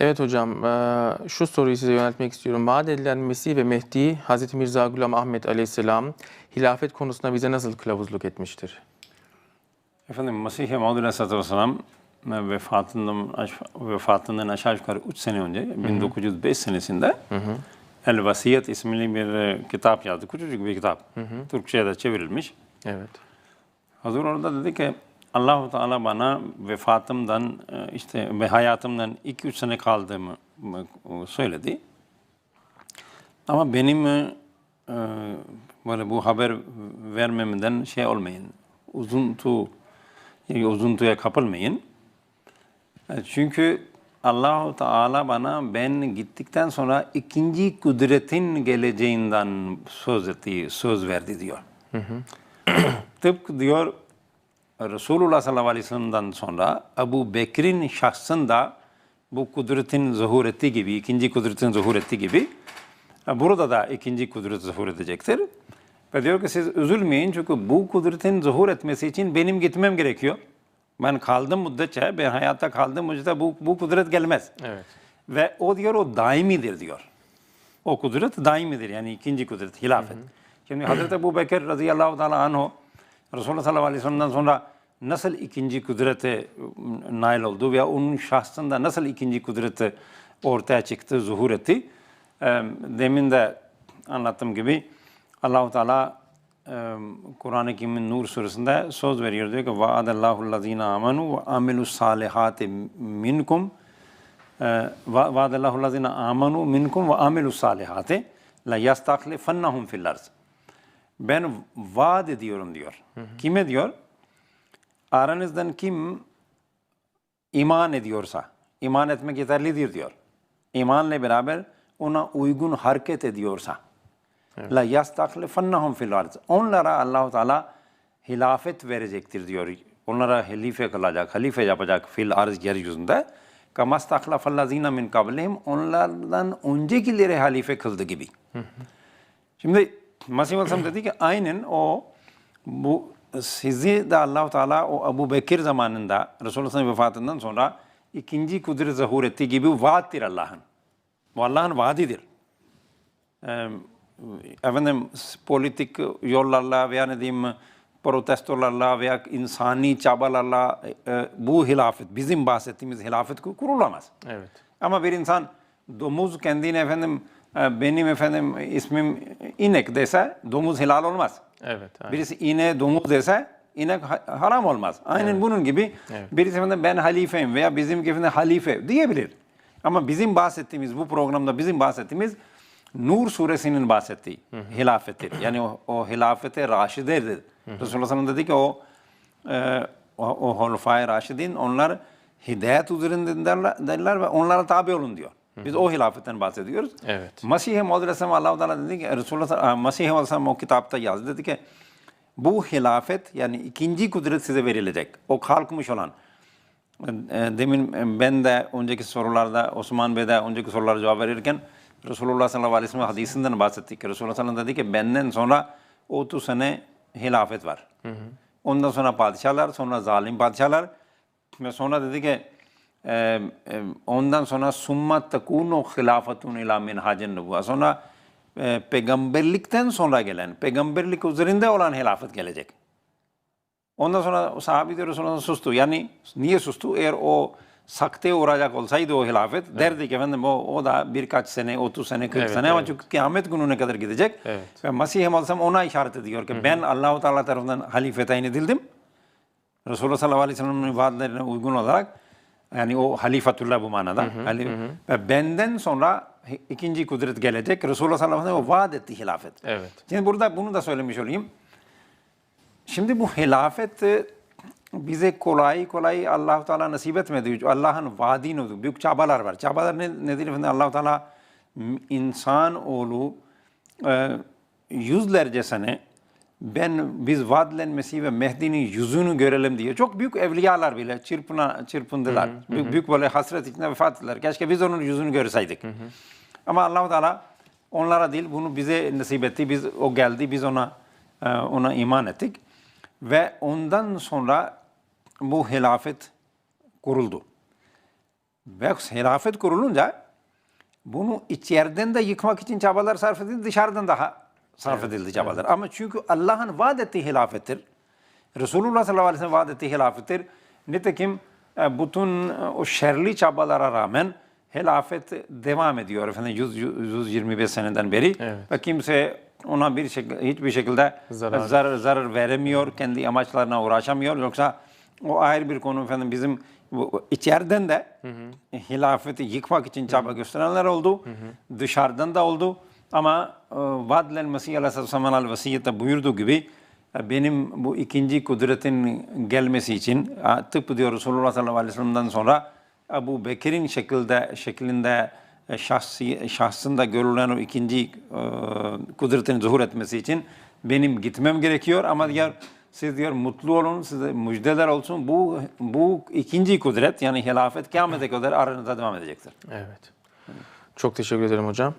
Evet hocam, eee, şu soruyu size yöneltmek istiyorum. Vaat edilen Mesih ve Mehdi, Hz. Mirza Gulam Ahmet Aleyhisselam hilafet konusunda bize nasıl kılavuzluk etmiştir? Efendim Mesih-i Maud Aleyhisselatü Vesselam e, vefatından, vefatından aşağı yukarı 3 sene önce 1905 senesinde El Vasiyet isimli bir e, kitap yazdı. Küçücük bir kitap. Türkçe'ye de çevrilmiş. Evet. Hazır orada dedi ki Allahu Teala bana vefatımdan e, işte ve hayatımdan 2-3 sene kaldığımı söyledi. Ama benim e, e, böyle bu haber vermemden şey olmayın. Uzuntu yani uzuntuya kapılmayın. Çünkü Allahu Teala bana ben gittikten sonra ikinci kudretin geleceğinden söz etti, söz verdi diyor. Tıpkı diyor Resulullah sallallahu aleyhi ve sellem'den sonra Ebu Bekir'in şahsında bu kudretin zuhur ettiği gibi, ikinci kudretin zuhur ettiği gibi e, burada da ikinci kudret zuhur edecektir. Ve diyor ki siz üzülmeyin çünkü bu kudretin zuhur etmesi için benim gitmem gerekiyor. Ben kaldım müddetçe, ben hayatta kaldığım müddetçe bu, bu kudret gelmez. Evet. Ve o diyor o daimidir diyor. O kudret daimidir yani ikinci kudret, hilafet. Şimdi Hazreti Ebu Bekir radıyallahu anhu Resulullah sallallahu aleyhi ve sellem'den sonra nasıl ikinci kudrete ıı, nail oldu veya onun şahsında nasıl ikinci kudreti ortaya çıktı, zuhur etti. Eee, Demin de anlattığım gibi Allahu Teala eee, Kur'an-ı Kerim'in Nur suresinde söz veriyor diyor ki vaadallahu allazina amanu ve amilus salihati minkum vaadallahu allazina amanu minkum ve amilus salihati la yastaklifannahum fil arz. Ben vaat ediyorum diyor. Kime diyor? Aranızdan kim iman ediyorsa, iman etmek yeterlidir diyor. İmanla beraber ona uygun hareket ediyorsa. La yastaklifannahum fil arz. Onlara Allahu Teala hilafet verecektir diyor. Onlara halife kılacak, halife yapacak fil arz yeryüzünde. Kama staklafallazina min kablihim. Onlardan öncekileri halife kıldı gibi. Şimdi Mesih Aleyhisselam dedi ki aynen o bu sizi de Allahu Teala o Ebu Bekir zamanında Resulullah Sallallahu vefatından sonra ikinci kudret zuhur ettiği gibi vaattir Allah'ın. Bu Allah'ın vaadidir. Ee, efendim politik yollarla veya ne diyeyim protestolarla veya insani çabalarla e, bu hilafet, bizim bahsettiğimiz hilafet kurulamaz. Evet. Ama bir insan domuz kendine efendim e, benim efendim ismim inek dese domuz helal olmaz. Evet. aynen. Birisi ineğe domuz dese inek ha- haram olmaz. Aynen bunun gibi Evet. birisi efendim ben halifeyim veya bizim efendim halife diyebilir. Ama bizim bahsettiğimiz bu programda bizim bahsettiğimiz Nur suresinin bahsettiği hilafettir. Yani o, o hilafete raşidedir. Resulullah sallallahu dedi ki o e, o, o Hulefai Raşidin onlar hidayet üzerindedirler ve onlara tabi olun diyor. Biz o hilafetten bahsediyoruz. Evet. Mesih-i Maud Aleyhisselam Allah-u Teala dedi ki Resulullah Mesih-i Maud Aleyhisselam o kitapta yazdı dedi ki bu hilafet yani ikinci kudret size verilecek. O kalkmış olan. E, Demin ben de önceki sorularda Osman Bey de önceki sorulara cevap verirken Resulullah sallallahu aleyhi ve sellem hadisinden bahsettik. Resulullah sallallahu aleyhi ve sellem dedi ki benden sonra 30 sene hilafet var. Ondan sonra padişahlar, sonra zalim padişahlar ve sonra dedi ki ondan sonra summa takunu hilafetun ila minhacin nübüvve. Sonra e, peygamberlikten sonra gelen, peygamberlik üzerinde olan hilafet gelecek. Ondan sonra sahabi de Resulullah sustu. Yani niye sustu? Eğer o sakte uğrayacak olsaydı o hilafet derdi ki efendim o, o da birkaç sene, 30 sene, 40 Evet, sene ama evet. çünkü kıyamet gününe kadar gidecek. Evet. Ve Mesih Aleyhisselam ona işaret ediyor ki ben Allahu Teala tarafından halife tayin edildim. Resulullah sallallahu aleyhi ve sellem'in vaatlerine uygun olarak yani o halifetullah bu manada. Halif- Ve benden sonra ikinci kudret gelecek. Resulullah sallallahu aleyhi ve sellem vaat etti hilafet. Evet. Şimdi burada bunu da söylemiş olayım. Şimdi bu hilafet e, bize kolay kolay Allah Teala nasip etmedi. Allah'ın vaadini büyük çabalar var. Çabalar ne, nedir efendim? Allah Teala insan oğlu e, yüzlerce sene ben biz vaadilen Mesih ve Mehdi'nin yüzünü görelim diye çok büyük evliyalar bile çırpına, çırpındılar. Büyük, büyük böyle hasret içinde vefat ettiler. Keşke biz onun yüzünü görseydik. Ama Allah Teala onlara değil bunu bize nasip etti. Biz o geldi biz ona e, ona iman ettik ve ondan sonra bu hilafet kuruldu. Ve hilafet kurulunca bunu içeriden de yıkmak için çabalar sarf edildi, dışarıdan daha sarf edildi çabalar. Ama çünkü Allah'ın vaat ettiği hilafettir. Resulullah sallallahu aleyhi ve sellem vaat ettiği hilafettir. Nitekim e, bütün e, o şerli çabalara rağmen hilafet devam ediyor efendim 100, 125 seneden beri. Evet. Ve kimse ona bir şekilde, hiçbir şekilde Zarar. zarar. zarar veremiyor, kendi amaçlarına uğraşamıyor. Yoksa o ayrı bir konu efendim bizim bu, içeriden de hilafeti yıkmak için çaba gösterenler oldu. Dışarıdan da oldu. Ama e, vaad edilen Mesih Aleyhisselam vasiyette buyurduğu gibi benim bu ikinci kudretin gelmesi için tıpkı diyor Resulullah sallallahu aleyhi ve sellem'den sonra Ebu Bekir'in şekilde şeklinde e, şahsi, şahsında görülen o ikinci e, kudretin zuhur etmesi için benim gitmem gerekiyor ama diyor siz diyor mutlu olun, size müjdeler olsun. Bu bu ikinci kudret yani hilafet kıyamete kadar aranızda devam edecektir. Evet. Çok teşekkür ederim hocam.